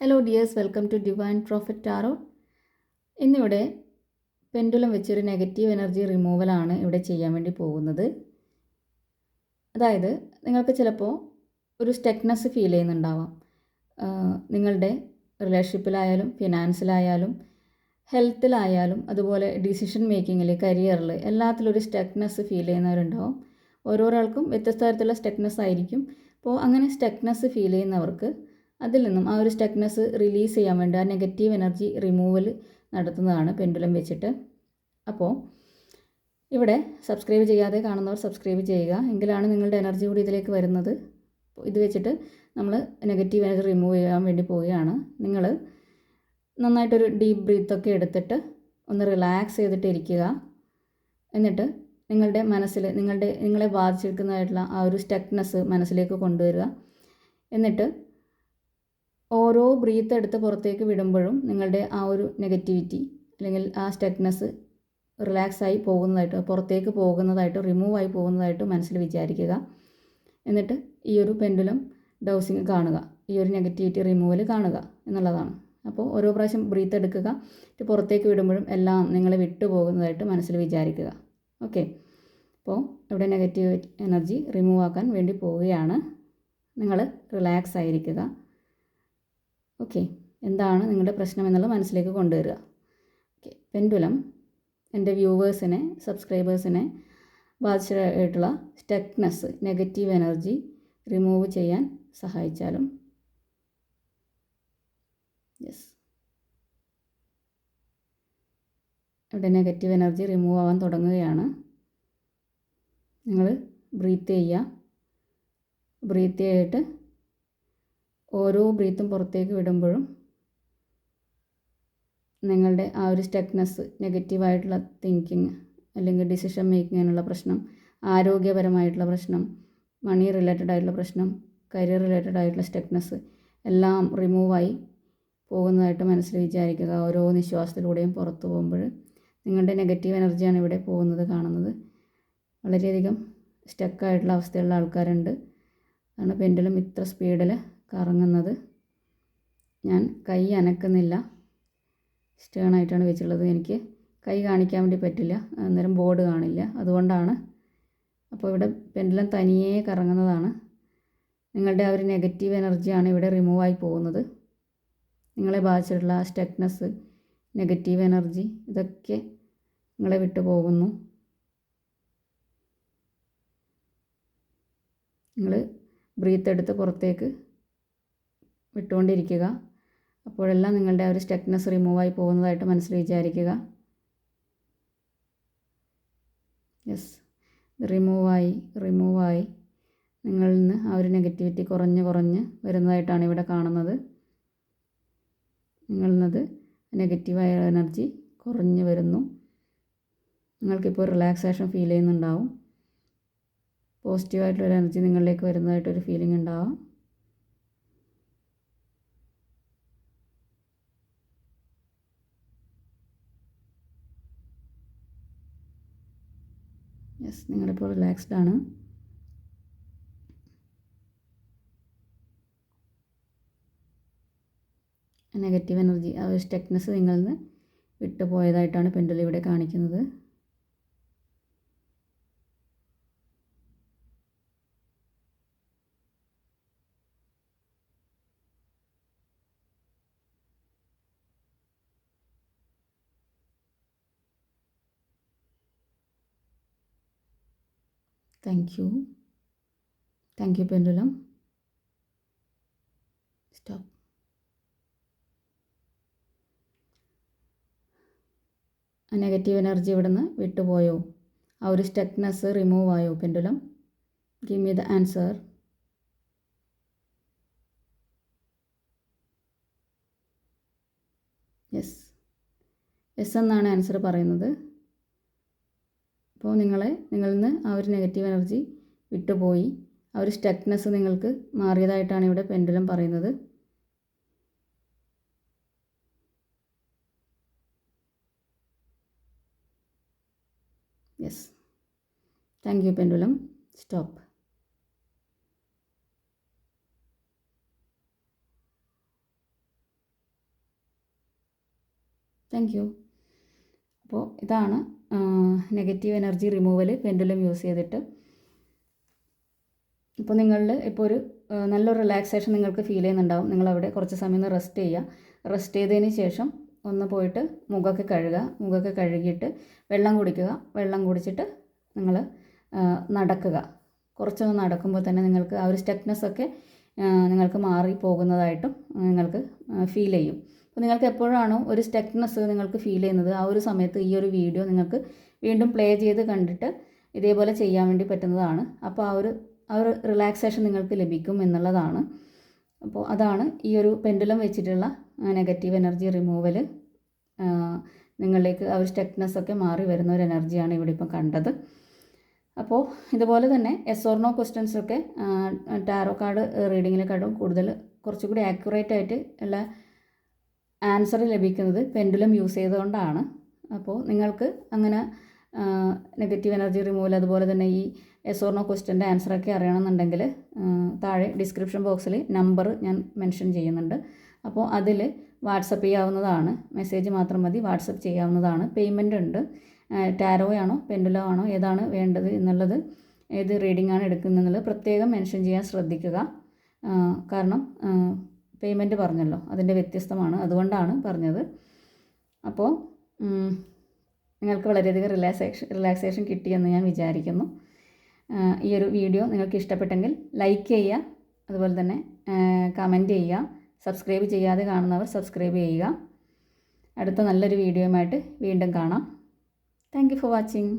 Hello dears welcome to divine profit tarot ഇന്നിവിടെ pendulum വെച്ചൊരു negative energy റിമൂവലാണ് ഇവിടെ ചെയ്യാൻ വേണ്ടി പോകുന്നത്. അതായത് നിങ്ങൾക്ക് ചിലപ്പോൾ ഒരു സ്റ്റെക്നെസ് ഫീൽ ചെയ്യുന്നുണ്ടാവാം. നിങ്ങളുടെ റിലേഷൻഷിപ്പിലായാലും ഫിനാൻസിലായാലും ഹെൽത്തിലായാലും അതുപോലെ ഡിസിഷൻ മേക്കിങ്ങിൽ കരിയറിൽ എല്ലാത്തിലും ഒരു സ്റ്റെക്നെസ് ഫീൽ ചെയ്യുന്നവരുണ്ടാവും. ഓരോരാൾക്കും വ്യത്യസ്ത തരത്തിലുള്ള സ്റ്റെക്നെസ് ആയിരിക്കും. അപ്പോൾ അങ്ങനെ സ്റ്റെക്നെസ് ഫീൽ ചെയ്യുന്നവർക്ക് അതിൽ നിന്നും ആ ഒരു സ്റ്റക്നെസ് റിലീസ് ചെയ്യാൻ വേണ്ടി ആ നെഗറ്റീവ് എനർജി റിമൂവൽ നടത്തുന്നതാണ് പെൻഡുലം വെച്ചിട്ട്. അപ്പോൾ ഇവിടെ സബ്സ്ക്രൈബ് ചെയ്യാതെ കാണുന്നവർ സബ്സ്ക്രൈബ് ചെയ്യുക. എങ്കിലാണ് നിങ്ങളുടെ എനർജി കൂടി ഇതിലേക്ക് വരുന്നത്. ഇത് വെച്ചിട്ട് നമ്മൾ നെഗറ്റീവ് എനർജി റിമൂവ് ചെയ്യാൻ വേണ്ടി പോവുകയാണ്. നിങ്ങൾ നന്നായിട്ടൊരു ഡീപ്പ് ബ്രീത്തൊക്കെ എടുത്തിട്ട് ഒന്ന് റിലാക്സ് ചെയ്തിട്ട് ഇരിക്കുക. എന്നിട്ട് നിങ്ങളുടെ മനസ്സിൽ നിങ്ങളുടെ നിങ്ങളെ ബാധിച്ചിരിക്കുന്നതായിട്ടുള്ള ആ ഒരു സ്റ്റക്നെസ് മനസ്സിലേക്ക് കൊണ്ടുവരിക. എന്നിട്ട് ഓരോ ബ്രീത്ത് എടുത്ത് പുറത്തേക്ക് വിടുമ്പോഴും നിങ്ങളുടെ ആ ഒരു നെഗറ്റിവിറ്റി അല്ലെങ്കിൽ ആ സ്റ്റക്നെസ് റിലാക്സ് ആയി പോകുന്നതായിട്ട് പുറത്തേക്ക് പോകുന്നതായിട്ട് റിമൂവായി പോകുന്നതായിട്ട് മനസ്സിൽ വിചാരിക്കുക. എന്നിട്ട് ഈ ഒരു പെൻഡുലം ഡൗസിങ് കാണുക. ഈ ഒരു നെഗറ്റിവിറ്റി റിമൂവൽ കാണുക എന്നുള്ളതാണ്. അപ്പോൾ ഓരോ പ്രാവശ്യം ബ്രീത്ത് എടുക്കുക. പുറത്തേക്ക് വിടുമ്പോഴും എല്ലാം നിങ്ങളെ വിട്ടുപോകുന്നതായിട്ട് മനസ്സിൽ വിചാരിക്കുക. ഓക്കെ അപ്പോൾ ഇവിടെ നെഗറ്റീവ് എനർജി റിമൂവ് ആക്കാൻ വേണ്ടി പോവുകയാണ്. നിങ്ങൾ റിലാക്സ് ആയിരിക്കുക. ഓക്കെ. എന്താണ് നിങ്ങളുടെ പ്രശ്നം എന്നുള്ളത് മനസ്സിലേക്ക് കൊണ്ടുവരിക. ഓക്കെ. പെൻഡുലം എന്റെ വ്യൂവേഴ്സിനെ സബ്സ്ക്രൈബേഴ്സിനെ ബാധിച്ചതായിട്ടുള്ള സ്റ്റക്നെസ് നെഗറ്റീവ് എനർജി റിമൂവ് ചെയ്യാൻ സഹായിച്ചാലും. യെസ്. ഇവിടെ നെഗറ്റീവ് എനർജി റിമൂവ് ആവാൻ തുടങ്ങുകയാണ്. നിങ്ങൾ ബ്രീത്ത് ചെയ്യുക. ബ്രീത്ത് ചെയ്തിട്ട് ഓരോ ബ്രീത്തും പുറത്തേക്ക് വിടുമ്പോഴും നിങ്ങളുടെ ആ ഒരു സ്റ്റക്നെസ് നെഗറ്റീവായിട്ടുള്ള തിങ്കിങ് അല്ലെങ്കിൽ ഡിസിഷൻ മേക്കിംഗ് മേക്കിങ്ങിനുള്ള പ്രശ്നം ആരോഗ്യപരമായിട്ടുള്ള പ്രശ്നം മണി റിലേറ്റഡ് ആയിട്ടുള്ള പ്രശ്നം കരിയർ റിലേറ്റഡ് ആയിട്ടുള്ള സ്റ്റക്നെസ് എല്ലാം റിമൂവായി പോകുന്നതായിട്ട് മനസ്സിൽ വിചാരിക്കുക. ഓരോ നിശ്വാസത്തിലൂടെയും പുറത്തു പോകുമ്പോൾ നിങ്ങളുടെ നെഗറ്റീവ് എനർജിയാണ് ഇവിടെ പോകുന്നത് കാണുന്നത്. വളരെയധികം സ്റ്റക്കായിട്ടുള്ള അവസ്ഥയുള്ള ആൾക്കാരുണ്ട്. അതാണ് പെൻഡലും ഇത്ര സ്പീഡിൽ കറങ്ങുന്നത്. ഞാൻ കൈ അനക്കുന്നില്ല. സ്റ്റേണായിട്ടാണ് വെച്ചിട്ടുള്ളത്. എനിക്ക് കൈ കാണിക്കാൻ വേണ്ടി പറ്റില്ല. അന്നേരം ബോർഡ് കാണില്ല. അതുകൊണ്ടാണ് അപ്പോൾ ഇവിടെ പെൻഡലം തനിയെ കറങ്ങുന്നതാണ്. നിങ്ങളുടെ ആ ഒരു നെഗറ്റീവ് എനർജിയാണ് ഇവിടെ റിമൂവ് ആയി പോകുന്നത്. നിങ്ങളെ ബാധിച്ചിട്ടുള്ള ആ സ്റ്റക്നെസ് നെഗറ്റീവ് എനർജി ഇതൊക്കെ നിങ്ങളെ വിട്ടു പോകുന്നു. നിങ്ങൾ ബ്രീത്ത് എടുത്ത് പുറത്തേക്ക് വിട്ടുകൊണ്ടിരിക്കുക. അപ്പോഴെല്ലാം നിങ്ങളുടെ ആ ഒരു സ്റ്റക്നെസ് റിമൂവായി പോകുന്നതായിട്ട് മനസ്സിൽ വിചാരിക്കുക. യെസ് റിമൂവായി റിമൂവായി നിങ്ങളിൽ നിന്ന് ആ ഒരു നെഗറ്റിവിറ്റി കുറഞ്ഞ് കുറഞ്ഞ് വരുന്നതായിട്ടാണ് ഇവിടെ കാണുന്നത്. നിങ്ങളിൽ നിന്നത് നെഗറ്റീവായ എനർജി കുറഞ്ഞ് വരുന്നു. നിങ്ങൾക്കിപ്പോൾ റിലാക്സേഷൻ ഫീൽ ചെയ്യുന്നുണ്ടാവും. പോസിറ്റീവായിട്ടുള്ള എനർജി നിങ്ങളിലേക്ക് വരുന്നതായിട്ടൊരു ഫീലിംഗ് ഉണ്ടാവാം. യെസ് നിങ്ങളിപ്പോൾ റിലാക്സ്ഡ് ആണ്. നെഗറ്റീവ് എനർജി ആ ഒരു സ്റ്റെക്നെസ് നിങ്ങളിൽ നിന്ന് വിട്ടുപോയതായിട്ടാണ് പെൻഡുലം ഇവിടെ കാണിക്കുന്നത്. Thank you. Thank you, pendulum. Stop. ആ നെഗറ്റീവ് എനർജി ഇവിടുന്ന് വിട്ടുപോയോ ആ ഒരു സ്റ്റക്നെസ് റിമൂവ് ആയോ pendulum give me the answer yes yes എന്നാണ് ആൻസർ പറയുന്നത് അപ്പോൾ നിങ്ങളെ നിങ്ങളിൽ നിന്ന് ആ ഒരു നെഗറ്റീവ് എനർജി വിട്ടുപോയി. ആ ഒരു സ്റ്റക്നെസ് നിങ്ങൾക്ക് മാറിയതായിട്ടാണ് ഇവിടെ പെൻഡുലം പറയുന്നത്. Yes thank you pendulum stop thank you അപ്പോൾ ഇതാണ് negative energy removal pendulum use ചെയ്തിട്ട്. ഇപ്പോൾ നിങ്ങളിൽ ഇപ്പോൾ ഒരു നല്ലൊരു റിലാക്സേഷൻ നിങ്ങൾക്ക് ഫീൽ ചെയ്യുന്നുണ്ടാവും. നിങ്ങളവിടെ കുറച്ച് സമയം ഒന്ന് റെസ്റ്റ് ചെയ്യുക. റെസ്റ്റ് ചെയ്തതിന് ശേഷം ഒന്ന് പോയിട്ട് മുഖമൊക്കെ കഴുകുക. മുഖമൊക്കെ കഴുകിയിട്ട് വെള്ളം കുടിക്കുക. വെള്ളം കുടിച്ചിട്ട് നിങ്ങൾ നടക്കുക. കുറച്ചൊന്ന് നടക്കുമ്പോൾ തന്നെ നിങ്ങൾക്ക് ആ ഒരു സ്റ്റെക്നെസ് ഒക്കെ നിങ്ങൾക്ക് മാറി പോകുന്നതായിട്ടും നിങ്ങൾക്ക് ഫീൽ ചെയ്യും. അപ്പോൾ നിങ്ങൾക്ക് എപ്പോഴാണോ ഒരു സ്റ്റെക്നെസ് നിങ്ങൾക്ക് ഫീൽ ചെയ്യുന്നത് ആ ഒരു സമയത്ത് ഈ ഒരു വീഡിയോ നിങ്ങൾക്ക് വീണ്ടും പ്ലേ ചെയ്ത് കണ്ടിട്ട് ഇതേപോലെ ചെയ്യാൻ വേണ്ടി പറ്റുന്നതാണ്. അപ്പോൾ ആ ഒരു ആ ഒരു റിലാക്സേഷൻ നിങ്ങൾക്ക് ലഭിക്കും എന്നുള്ളതാണ്. അപ്പോൾ അതാണ് ഈ ഒരു പെൻഡുലം വെച്ചിട്ടുള്ള നെഗറ്റീവ് എനർജി റിമൂവൽ നിങ്ങളിലേക്ക് ആ ഒരു സ്റ്റെക്നെസ് ഒക്കെ മാറി വരുന്ന ഒരു എനർജിയാണ് ഇവിടെ ഇപ്പം കണ്ടത്. അപ്പോൾ ഇതുപോലെ തന്നെ എസ് ഓർണോ ക്വസ്റ്റ്യൻസൊക്കെ ടാറോ കാർഡ് റീഡിങ്ങിനെക്കാട്ടും കൂടുതൽ കുറച്ചുകൂടി ആക്യുറേറ്റ് ആയിട്ട് ഉള്ള ആൻസർ ലഭിക്കുന്നത് പെൻഡുലം യൂസ് ചെയ്തുകൊണ്ടാണ്. അപ്പോൾ നിങ്ങൾക്ക് അങ്ങനെ നെഗറ്റീവ് എനർജി റിമൂവൽ അതുപോലെ തന്നെ ഈ എസ് ഓർണോ ക്വസ്റ്റ്യന്റെ ആൻസറൊക്കെ അറിയണമെന്നുണ്ടെങ്കിൽ താഴെ ഡിസ്ക്രിപ്ഷൻ ബോക്സിൽ നമ്പർ ഞാൻ മെൻഷൻ ചെയ്യുന്നുണ്ട്. അപ്പോൾ അതിൽ വാട്സപ്പ് ചെയ്യാവുന്നതാണ് മെസ്സേജ് മാത്രം മതി വാട്സപ്പ് ചെയ്യാവുന്നതാണ്. പേയ്മെന്റ് ഉണ്ട്. ടാരോ ആണോ പെൻഡുലോ ആണോ ഏതാണ് വേണ്ടത് എന്നുള്ളത് ഏത് റീഡിംഗ് ആണ് എടുക്കുന്നത് പ്രത്യേകം മെൻഷൻ ചെയ്യാൻ ശ്രദ്ധിക്കുക. കാരണം പേയ്മെന്റ് പറഞ്ഞല്ലോ. അതിന്റെ വ്യത്യസ്തമാണ്. അതുകൊണ്ടാണ് പറഞ്ഞത്. അപ്പോൾ നിങ്ങൾക്ക് വളരെയധികം റിലാക്സേഷൻ റിലാക്സേഷൻ കിട്ടിയെന്ന് ഞാൻ വിചാരിക്കുന്നു. ഈ ഒരു വീഡിയോ നിങ്ങൾക്ക് ഇഷ്ടപ്പെട്ടെങ്കിൽ ലൈക്ക് ചെയ്യുക. അതുപോലെ തന്നെ കമന്റ് ചെയ്യുക. സബ്സ്ക്രൈബ് ചെയ്യാതെ കാണുന്നവർ സബ്സ്ക്രൈബ് ചെയ്യുക. അടുത്ത നല്ലൊരു വീഡിയോയുമായിട്ട് വീണ്ടും കാണാം. Thank for watching.